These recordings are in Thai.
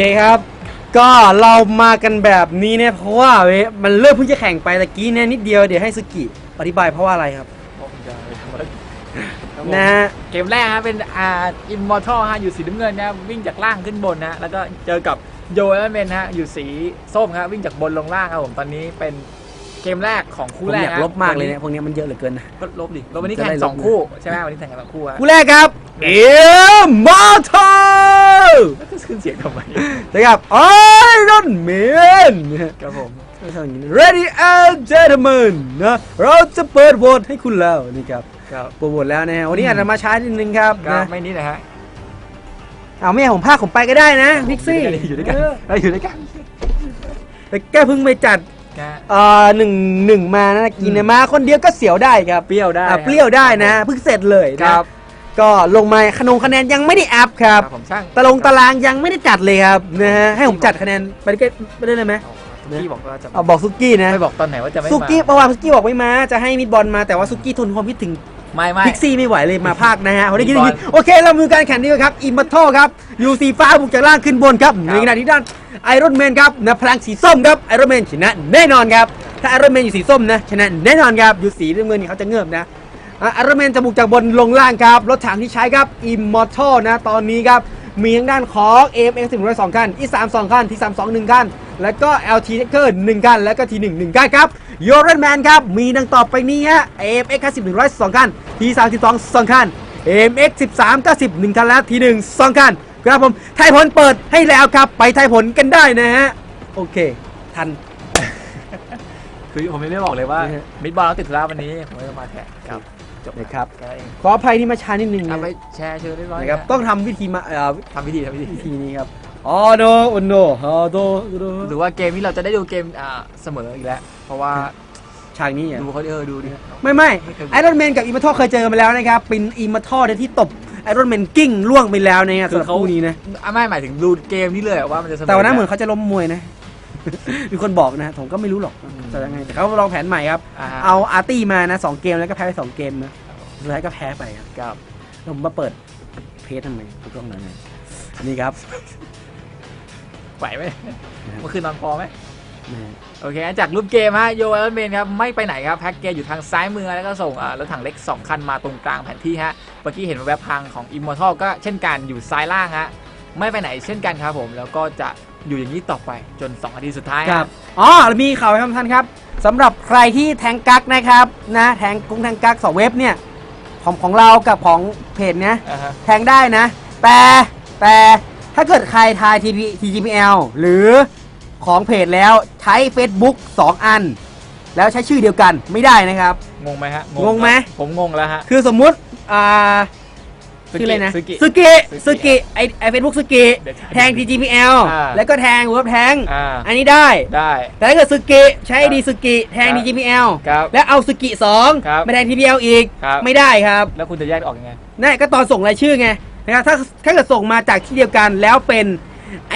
เคครับ ก็เรามากันแบบนี้เนี่ยเพราะว่าเว้ยมันเริ่มเพิ่งจะแข่งไปตะกี้เนี่ยนิดเดียวเดี๋ยวให้สกิอธิบายเพราะว่าอะไรครับผมจะไปทำอะไรครับผมนะฮะเกมแรกฮะเป็นอ่าอิมมอร์ทัลฮะอยู่สีน้ำเงินนะวิ่งจากล่างขึ้นบนนะแล้วก็เจอกับโยเอลเมนฮะอยู่สีส้มครับวิ่งจากบนลงล่างครับผมตอนนี้เป็น เกมแรกของผคู่มแรกอยากฮะลบมากเลยวัเนี่ยพวกเนี้ยมันเยอะเหลือเกินนะ ก็ลบดิลบวันนี้จะแข่ได้งลบ สองคู่ใช่ไหมวันนี้แข่งกันสองคู่ฮะคู่แรกครับเอมอร์ทัลแล้วจะขึ้นเสียงทำไมนะครับไอรอนแมนครับผม Ready and gentlemen นะเราจะเปิดโหวตให้คุณแล้วนี่ครับครับเปิดโหวตแล้วนะฮะวันนี้อาจจะมาช้านิดนึงครับก็นะไม่นี่นะฮะเอาไม่ให้ผมพาผมไปก็ได้นะพิกซี่อยู่ด้วยกันเออเราอยู่ด้วยกันแต่แกเพิ่งไปจัด นะเอ่อหนึ่งหนึ่งมานะกินเนี่ยมาคนเดียวก็เสียวได้ครับเปรี้ยวได้อะครับเปรี้ยวได้นะเพิ่งเสร็จเลยคนะรับก็ลงมาคะนงคะแนนยังไม่ได้อัพครับครับผมช่างตารางตารางยังไม่ได้จัดเลยครับนะฮะให้ผมจัดคะแนนไปได้ไปได้เลยไหมพี่บอกว่าจะเอาบอกซุกี้นะ ไม่บอกตอนไหนว่าจะไม่ซุมากี้เมื่อวานซุกี้บอกไม่มา จะให้มิดบอลมาแต่ว่าซุกี้ทนความคิดถึง ไม่ไม่ พิกซี่ไม่ไหวเลยมาภาคนะฮะเขาได้ยินมิอดบอลย่างนี้โอเคเรามือการแข่งนี้ครับอิมมัตโตครับยูสีฟ้าบุกจากล่างขึ้นบนครับในขณะที่ด้านไอรอนแมนครับนะพลังสีส้มครับไอรอนแมนชนะแน่นอนครับถ้าไอรอนแมนอยู่สีส้มนะชนะแน่นอนครับอยู่สีน้ำเงินนี่เขาจะเงือบนะไอรอนแมนจะบุกจากบนลงล่างครับรถถังที่ใช้ครับอิมมอร์ทัลนะตอนนี้ครับมีทางด้านของ AMX 1 0 2คันอี3 2 คันที่3 2 1 คัน แล้วก็ LT t a k e r 1คัน แล้วก็ T1 1คันครับ ยูเรนแมนครับมีดังต่อไปนี้ฮะ AMX 10 102คัน T32 2คัน AMX 13 90 1คันแล้ว T1 2คันครับผมไทยผลเปิดให้แล้วครับ ไปไทยผลกันได้นะฮะ โอเค ทัน คือผมไม่ได้บอกเลยว่านะฮะมิดบอลเราติดธุระวันนี้ ผมเลยมาแข่งครับจบนะครับแค่นั้นเองขออภัยที่มาช้านิดนึงเอานะไปแชร์เชิญเรียบร้อยนะครับนะต้องทำวิธีมาเอ่อทำพิธีทำพิธีวิธีนี้ครับ อ๋อโนโอโนฮอโดโดหรือว่าเกมนี้เราจะได้ดูเกมอ่าเสมออีกแล้ว เพราะว่าฉากนี้อะดูเขาเออดูดิไม่ไม่ไม่เคยไอรอนแมนกับอิมมัทอเคยเจอกันมาแล้วนะครับเป็นอิมมัทอที่ตบไอรอนแมนกิ้งล่วงไปแล้วนะฮะสำหรับคู่นี้นะอะไม่หมายถึงดูเกมนี้เลยว่ามันจะเสมอแต่วันนั้นเหมือนเขาจะล้มมวยนะมีคนบอกนะผมก็ไม่รู้หรอกแต่ยังไงแต่เขาลองแผนใหม่ครับอ่าฮะเอาอาร์ตี้มานะสองเกมแล้วก็แพ้ไปสองเกมนะสุดท้ายก็แพ้ไปครับครับแล้วผมมาเปิดเพจทำไมถูกต้องแล้วนะนี่ครับ ไหวไหมเมื่อคืนนอนพอไหมนะโอเคงั้นจากรูปเกมฮะโยเอลเมนครับไม่ไปไหนครับแพ็กเกจอยู่ทางซ้ายมือแล้วก็ส่งอ่ารถถังเล็ก 2 คันมาตรงกลางแผนที่ฮะเมื่อกี้เห็นแวบพังของ Immortal ก็เช่นกันอยู่ซ้ายล่างฮะไม่ไปไหนเช่นกันครับผม แล้วก็จะอยู่อย่างนี้ต่อไปจน2นาทีสุดท้ายคฮะรับอ๋อแล้วมีข่าวให้ท่านครับสำหรับใครที่แทงกักนะครับนะแทงกุ้งแทงกักสองเว็บเนี่ยของของเรากับของเพจเนี้ยอ่าฮะแทงได้นะ แต่แต่ ถ้าเกิดใครทาย TG TGPL หรือของเพจแล้วใช้ Facebook 2 อัน แล้วใช้ชื่อเดียวกันไม่ได้นะครับ งงไหมฮะงงไหม ผมงงแล้วฮะ คือสมมุติอ่าชื่ออะไรนะซึกิซึกิซึซึกิกิไอไอเฟซบุ๊กซึกิเดี๋ยวแทง TGPL อ่าแล้วก็แทงเว็บแทงอ่าอันนี้ได้ได้ แต่ถ้าเกิดซึกิใช้ครับดีซึกิแทงครับ TGPL ครับแล้วเอาซึกิ2ครับมาแทง TGPL อีกครับไม่ได้ครับ แล้วคุณจะแยกออกยังไงนั่นก็ตอนส่งรายชื่อไง นะครับถ้าถ้าเกิดส่งมาจากที่เดียวกันแล้วเป็น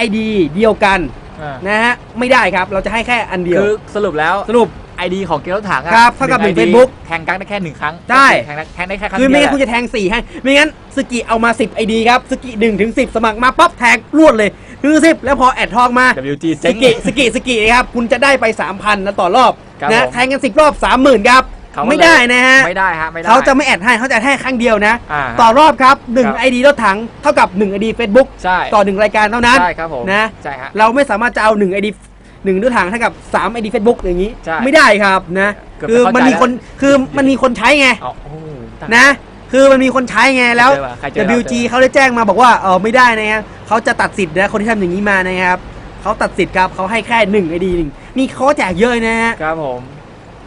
ID เดียวกันอ่านะฮะไม่ได้ครับเราจะให้แค่อันเดียว คือสรุปแล้ว สรุปไอดีของเกมรถถังอะครับเท่ากับหนึ่ง ID Facebook แทงกักได้แค่หนึ่งครั้งได้แทงได้แทงได้แค่ครั้งคือไม่เดีงั้ยนวคุณจะแทง 4 ให้ ไม่งั้นสกิเอามา 10 ID ครับสกิ1ถึง10 สมัครมาปั๊บแทงรวดเลยคือ10 แล้วพอแอดทองมา WG สเจ๊ง กิสกิสกินะครับ คุณจะได้ไป 3,000นะต่อรอบครับนะผม แทงกัน 10 รอบ 30,000 ครับ เขาก็เลยไม่ได้นะฮะ ไม่ได้ฮะไม่ได้ เขาจะไม่แอดให้เขาจะให้ครั้งเดียวนะ อ่าต่อรอบครับครับ 1 ID รถถังเท่ากับ1 ID Facebook ใช่ต่อ 1 รายการเท่านั้น ใช่ครับผมนะ ใช่ฮะ เราไม่สามารถจะเอา1 ID 1ด้วยทางเท่ากับ3 ID Facebook อย่างนี้ ใช่ไม่ได้ครับนะเกือบคือจะเข้าใจมันมีคนแล้ว คือมันมีคนใช้ไงเอาโอ้โหตาย นะ คือมันมีคนใช้ไงแล้วใครเจอวะใครเจอเรา WG เขาได้แจ้งมาบอกว่าเออไม่ได้นะครับเขาจะตัดสิทธิ์นะคนที่ทำอย่างนี้มานะครับเขาตัดสิทธิ์ครับเขาให้แค่1 ID หนึ่งนี่เขาแจกเยอะนะฮะ ครับผม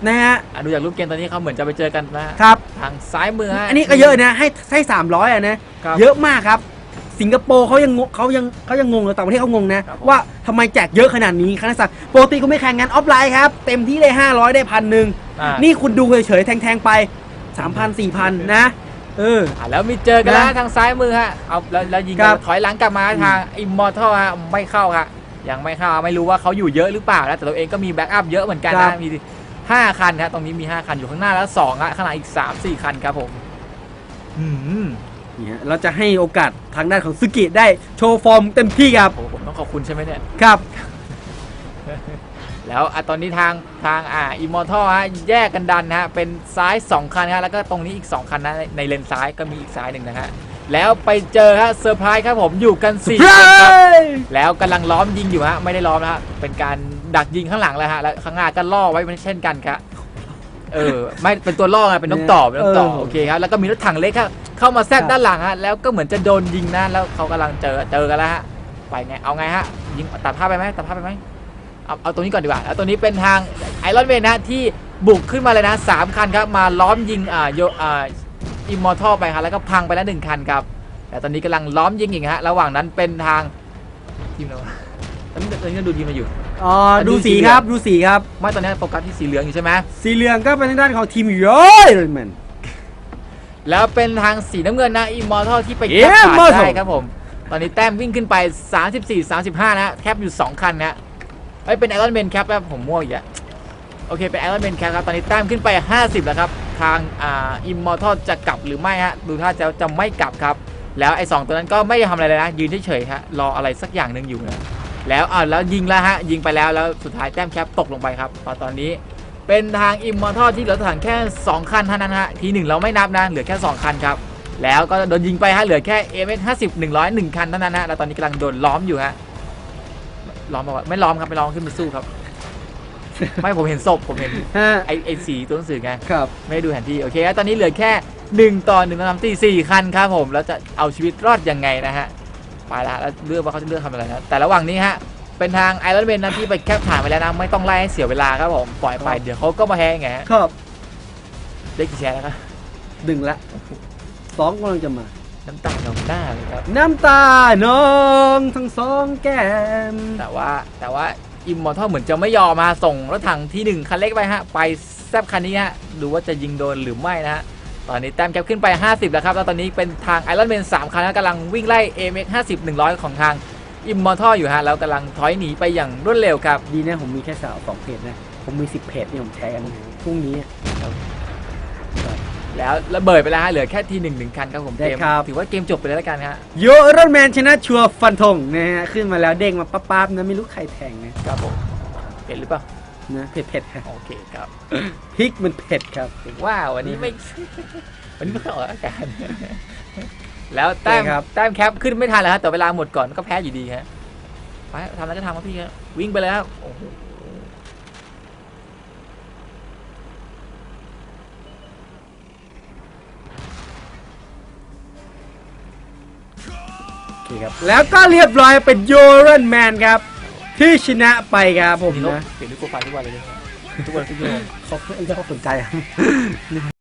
นะฮะอะดูจากรูปเกมตอนนี้เขาเหมือนจะไปเจอกันนะฮะครับ ทางซ้ายมือฮะ อันนี้ก็เยอะนะให้ให้300อะนะครับเยอะมากครับ สิงคโปร์เขายังงงเขายังเขายังงงเลยต่างประเทศเขางงนะ ครับผม ว่าทำไมแจกเยอะขนาดนี้คณะสัตว์ปกติก็ไม่แข่งงานออฟไลน์ครับ เต็มที่เลย500 ได้พันหนึ่งอะนี่คุณดูเฉยๆแทงๆไป 3,000 4,000 นะ เออ อะแล้วมีเจอกันแล้วนะทางซ้ายมือฮะเอาแล้วแล้วยิงครักันบถอยหลังกลับมาทางอิมมอร์ทัลฮะไม่เข้าฮะยังไม่เข้าไม่รู้ว่าเขาอยู่เยอะหรือเปล่านะแต่ตัวเองก็มีแบ็กอัพเยอะเหมือนกันครันะบมี ห้าคันฮะตรงนี้มีห้าคันอยู่ข้างหน้าแล้วสองฮะข้างหลังอีกสามสี่คันครับผมอืมนี่ฮะเราจะให้โอกาสทางด้านของซึกิได้โชว์ฟอร์มเต็มที่ครับโอ้โหผมต้องขอบคุณใช่ไหมเนี่ย ครับ แล้วอะตอนนี้ทางทางอ่าอิมมอร์ทัลฮะแยกกันดันนะฮะเป็นซ้าย 2 คันฮะแล้วก็ตรงนี้อีก 2 คันนะในในเลนซ้ายก็มีอีกซ้ายหนึ่งนะฮะแล้วไปเจอฮะเซอร์ไพรส์ครับผมอยู่กัน4คนครับ แล้วกำลังล้อมยิงอยู่ฮะไม่ได้ล้อมนะฮะเป็นการ ดักยิงข้างหลังเลยฮะแล้วข้างหน้าก็ล่อไว้เช่นกันครับเออไม่เป็นตัวล่อไงเป็นนกต่อเป็นนกต่อเออโอเคครับแล้วก็มีรถถังเล็กครับเข้ามาแทรกครับด้านหลังฮะแล้วก็เหมือนจะโดนยิงนะแล้วเขากำลังเจอเจอกันแล้วฮะไปไงเอาไงฮะยิงตัดภาพไปไหมตัดภาพไปไหมเอาเอาตรงนี้ก่อนดีกว่าแล้วตัวนี้เป็นทางไอรอนเมนนะฮะที่บุกขึ้นมาเลยนะสามคันครับมาล้อมยิงอ่าโยอ่าอิมมอร์ทัลไปครับแล้วก็พังไปแล้วหนึ่งคันครับแต่ตอนนี้กำลังล้อมยิงอีกฮะระหว่างนั้นเป็นทางทีมเราตอนนี้ตอนนี้เราดูทีมมาอยู่ อ๋ออะดูดูสีสีเหลืคองรับดูสีครับ ไม่ตอนนี้โฟกัสที่สีเหลืองอยู่ใช่ไหมสีเหลืองก็เป็นทางด้านของทีมย้อยเลยแมนแล้วเป็นทางสีน้ำเงินนะอิมมอร์ทัลที่ไปแคป Immortal ผ่านได้ครับผม ตอนนี้แต้มวิ่งขึ้นไป 34 35 นะแคปอยู่ 2 คันนะไอ้ยเป็นไอรอนแมนแคปแล้วผมมั่วอีกอะโอเค เป็นไอรอนแมนแคปครับ ตอนนี้แต้มขึ้นไป 50 แล้วครับ ทางอ่าอิมมอร์ทัลจะกลับหรือไม่ฮะ ดูท่าจะจะไม่กลับครับ แล้วไอ้สองตัวนั้นก็ไม่ได้ทำอะไรเลยนะ ยืนเฉยๆฮะ รออะไรสักอย่างหนึ่งอยู่นะ แล้วอ่าแล้วยิงแล้วฮะยิงไปแล้วแล้วสุดท้ายแต้มแคปตกลงไปครับตอนตอนนี้เป็นทางอิมมอร์ทัลที่เหลือถังแค่ 2 คันเท่านั้นฮะทีหนึ่งเราไม่นับนะเหลือแค่ 2 คันครับแล้วก็โดนยิงไปฮะเหลือแค่ MX 50 100 1คันเท่านั้นฮะแล้วตอนนี้กำลังโดนล้อมอยู่ฮะล้อมมาว่าไม่ล้อมครับไม่ล้อมขึ้นไปสู้ครับ ไม่ผมเห็นศพผมเห็นฮะไอไอสีตัวหนังสือไงครับไม่ได้ดูแผนที่โอเคครับตอนนี้เหลือแค่1ต่อ1ต่อ3ตี4คันครับผมแล้วจะเอาชีวิตรอดยังไงนะฮะ ไปละแล้วเลือกว่าเขาจะเลือกทำอะไรนะแต่ระหว่างนี้ฮะเป็นทางไอรอนแมนนะที่ไปแคปผ่านไปแล้วนะไม่ต้องไล่ให้เสียเวลาครับผมปล่อยไปเดี๋ยวเขาก็มาแฮงไงฮะครับได้กี่แชร์แล้วครับดึงละสองกำลังจะมา น้ำตาลงหน้าเลยครับ น้ำตาน้องทั้งสองแก้มแต่ว่าแต่ว่าอิมมอร์ทัลเหมือนจะไม่ยอมมาส่งรถถังที่หนึ่งคันเล็กไปฮะ ไปแซบคันนี้ฮะดูว่าจะยิงโดนหรือไม่นะฮะ ตอนนี้แต้มแคปขึ้นไป 50 แล้วครับ แล้วตอนนี้เป็นทางไอรอนแมน3คันนะกำลังวิ่งไล่ AMX 50 100 ของทางอิมมอร์ทัลอยู่ฮะ แล้วกำลังถอยหนีไปอย่างรวดเร็วครับ ดีนะผมมีแค่สาวสองเพจนะ ผมมีสิบเพจที่ผมแชร์กันพรุ่งนี้ แล้วระเบิดไปแล้วฮะ เหลือแค่ทีหนึ่งหนึ่งคันครับผมได้เกมครับ ถือว่าเกมจบไปแล้วละกันฮะโยรอนแมนชนะชัวร์ฟันธงนะฮะ ขึ้นมาแล้วเด้งมาปั๊บๆนะไม่รู้ใครแทงนะ ครับผมเห็นหรือเปล่า นะเผ็ดเผ็ดๆครับโอเคครับพริกมันเผ็ดครับถึงว่าวันนี้ไม่วันนี้ไม่ค่อยออกอาการแล้วแต้มโอเคครับแต้มแคปขึ้นไม่ทันแล้วฮะแต่เวลาหมดก่อนก็แพ้อยู่ดีฮะไปทำแล้วก็ทำครับพี่ครับวิ่งไปเลยครับโอ้โหโอเคครับแล้วก็เรียบร้อยเป็นโยรอนแมนครับ ที่ชนะไปครับผมนี่ลบนะเปลี่ยนรูปโปรไฟล์ทุกวันเลยใช่ไหมทุกวันทุกชั่วโมงเขาเขาสนใจครับ